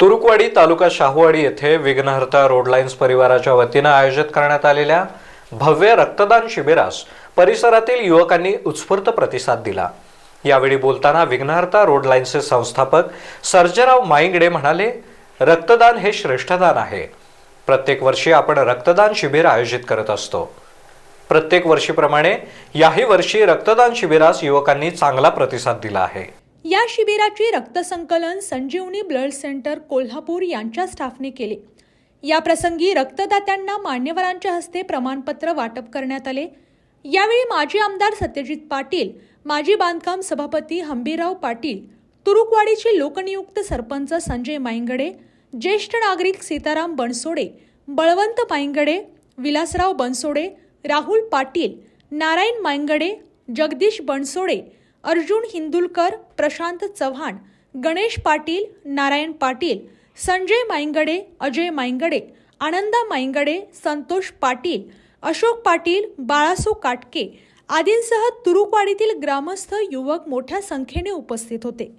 तुरुकवाडी तालुका शाहूवाडी येथे विघ्नहर्ता रोडलाईन्स परिवाराच्या वतीनं आयोजित करण्यात आलेल्या भव्य रक्तदान शिबिरास परिसरातील युवकांनी उत्स्फूर्त प्रतिसाद दिला. यावेळी बोलताना विघ्नहर्ता रोडलाईन्सचे संस्थापक सर्जराव माईंगडे म्हणाले रक्तदान हे श्रेष्ठदान आहे. प्रत्येक वर्षी आपण रक्तदान शिबिर आयोजित करत असतो. प्रत्येक वर्षीप्रमाणे याही वर्षी रक्तदान शिबिरास युवकांनी चांगला प्रतिसाद दिला आहे. या शिबिराची रक्तसंकलन संजीवनी ब्लड सेंटर कोल्हापूर यांच्या स्टाफने केले. या प्रसंगी रक्तदात्यांना मान्यवरांच्या हस्ते प्रमाणपत्र वाटप करण्यात आले. यावेळी माजी आमदार सत्यजित पाटील माजी बांधकाम सभापती हंबीराव पाटील तुरुकवाडीचे लोकनियुक्त सरपंच संजय माईंगडे ज्येष्ठ नागरिक सीताराम बनसोडे बळवंत माईंगडे विलासराव बनसोडे राहुल पाटील नारायण माईंगडे जगदीश बनसोडे अर्जुन हिंदुलकर प्रशांत चव्हाण गणेश पाटील नारायण पाटील संजय मायंगडे अजय माईंगडे आनंदा मायंगडे संतोष पाटील अशोक पाटील बाळासो काटके आदींसह तुरुकवाडीतील ग्रामस्थ युवक मोठ्या संख्येने उपस्थित होते.